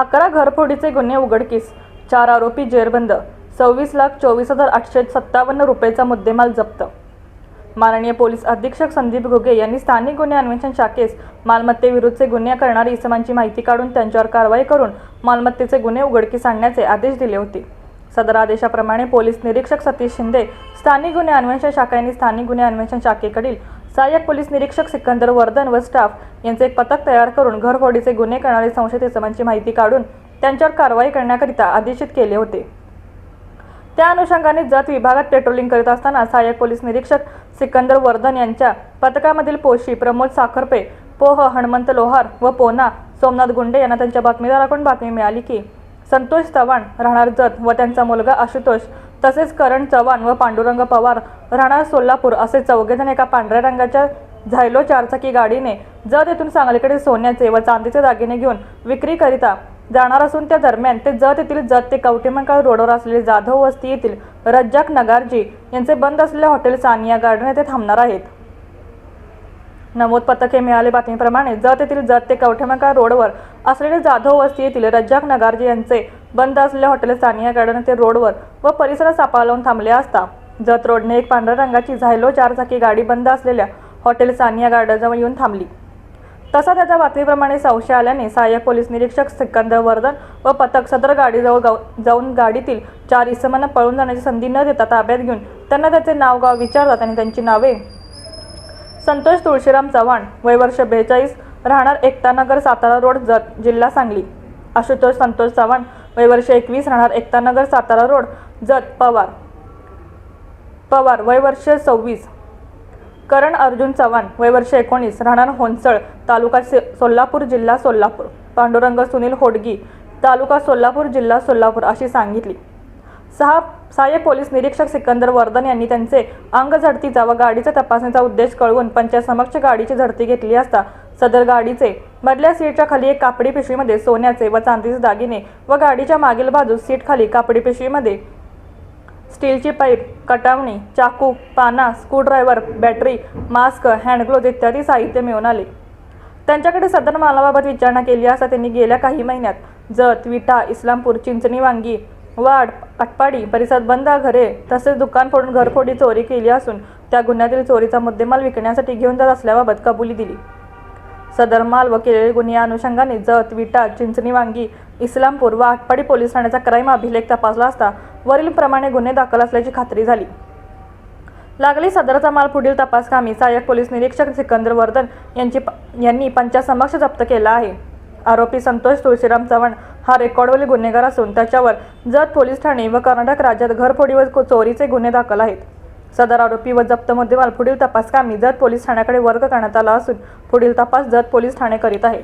अकरा घरफोडीचे गुन्हे उघडकीस चार आरोपी जेरबंद सव्वीस लाख चोवीस हजार आठशे सत्तावन्न रुपयेचा मुद्देमाल जप्त. माननीय पोलीस अधीक्षक संदीप घुगे यांनी स्थानिक गुन्हे अन्वेषण शाखेस मालमत्तेविरुद्धचे गुन्हे करणारी इसमांची माहिती काढून त्यांच्यावर कारवाई करून मालमत्तेचे गुन्हे उघडकीस आणण्याचे आदेश दिले होते. सदर आदेशाप्रमाणे पोलीस निरीक्षक सतीश शिंदे स्थानिक गुन्हे अन्वेषण शाखा यांनी स्थानिक गुन्हे अन्वेषण शाखेकडील सहाय्यक पोलीस निरीक्षक सिकंदर वर्धन व स्टाफ यांचे एक पथक तयार करून घरफोडीचे गुन्हे करणारे संशयित इसमांची माहिती काढून त्यांच्यावर कारवाई करण्याकरिता आदेशित केले होते. त्या अनुषंगाने जात विभागात पेट्रोलिंग करीत असताना सहाय्यक पोलीस निरीक्षक सिकंदर वर्धन यांच्या पथकामधील पोशी प्रमोद साखरपे पोह हनुमंत लोहार व पोना सोमनाथ गुंडे यांना त्यांच्या बातमीदाराकडून बातमी मिळाली की संतोष चव्हाण राहणार जत व त्यांचा मुलगा आशुतोष तसेच करण चव्हाण व पांडुरंग पवार राहणार सोलापूर असे चौघेजण एका पांढऱ्या रंगाच्या झायलो चारचाकी गाडीने जत येथून सांगलीकडे सोन्याचे व चांदीचे दागिने घेऊन विक्रीकरिता जाणार असून त्या दरम्यान ते जत येथील जत ते कवटेमंकाळ रोडवर असलेले जाधव वस्ती येथील रज्जाक नगारजी यांचे बंद असलेले हॉटेल सानिया गार्डन येथे थांबणार आहेत. नमूद पथके मिळाले बातमीप्रमाणे जत येथील जत ते कवठेमंकाळ रोडवर असलेले जाधव वस्ती येथील रज्जाक नगारजी यांचे बंद असलेले हॉटेल सानिया गार्डन येथे रोडवर व परिसरात सापळा लावून थांबले असता. जत रोडने एक पांढऱ्या रंगाची झायलो चारचाकी गाडी बंद असलेल्या हॉटेल सानिया गार्डनजवळ येऊन थांबली. तसा त्याच्या बातमीप्रमाणे संशय आल्याने सहाय्यक पोलीस निरीक्षक सिकंदर वर्धन व पथक सदर गाडीजवळ गाव- जाऊन गाडीतील चार इसमांना पळून जाण्याची संधी न देता ताब्यात घेऊन त्यांना त्याचे नाव गाव विचारतात आणि त्यांची नावे संतोष तुळशीराम चव्हाण वय वर्ष बेचाळीस राहणार एकतानगर सातारा रोड जत जिल्हा सांगली. आशुतोष संतोष चव्हाण वय वर्ष एकवीस राहणार एकतानगर सातारा रोड जत पवार. पवार वय वर्ष सव्वीस. करण अर्जुन चव्हाण वय वर्ष एकोणीस राहणार होनसळ तालुका सोलापूर जिल्हा सोलापूर. पांडुरंग सुनील होडगी तालुका सोलापूर जिल्हा सोलापूर अशी सांगितली. सहा सहाय्यक पोलीस निरीक्षक सिकंदर वर्धन यांनी त्यांचे अंग झडतीचा व गाडीचा तपासणीचा उद्देश कळवून पंचासमक्ष गाडीची झडती घेतली असता सदर गाडीचे मधल्या सीटच्या खाली एक कापडी पिशवीमध्ये सोन्याचे व चांदीचे दागिने व गाडीच्या मागील बाजूस सीट खाली कापडी पिशवीमध्ये स्टीलची पाईप कटावणी चाकू पाना स्क्रूड्रायव्हर बॅटरी मास्क हँडग्लोज इत्यादी साहित्य मिळून आले. त्यांच्याकडे सदर मालाबाबत विचारणा केली असता त्यांनी गेल्या काही महिन्यात जत विटा इस्लामपूर चिंचणी वांगी वाड अटपाडी परिसरात बंद घरे तसेच दुकान फोडून घरफोडी चोरी केली असून त्या गुन्ह्यातील चोरीचा मुद्देमाल विकण्यासाठी घेऊन जात असल्याबाबत कबुली दिली. सदर माल व केलेले गुन्हे अनुषंगाने जत विटा चिंचणी वांगी इस्लामपूर व आटपाडी पोलीस ठाण्याचा क्राईम अभिलेख तपासला असता वरीलप्रमाणे गुन्हे दाखल असल्याची खात्री झाली. लागली सदरचा माल पुढील तपास कामी सहाय्यक पोलीस निरीक्षक सिकंदर वर्धन यांची यांनी पंचासमक्ष जप्त केला आहे. आरोपी संतोष तुळशीराम चव्हाण हा रेकॉर्डवरील गुन्हेगार असून त्याच्यावर जत पोलीस ठाणे व कर्नाटक राज्यात घरफोडी व चोरीचे गुन्हे दाखल आहेत. सदर आरोपी व जप्त मुद्देमाल पुढील तपास कामी जत पोलीस ठाण्याकडे वर्ग करण्यात आला असून पुढील तपास जत पोलीस ठाणे करीत आहे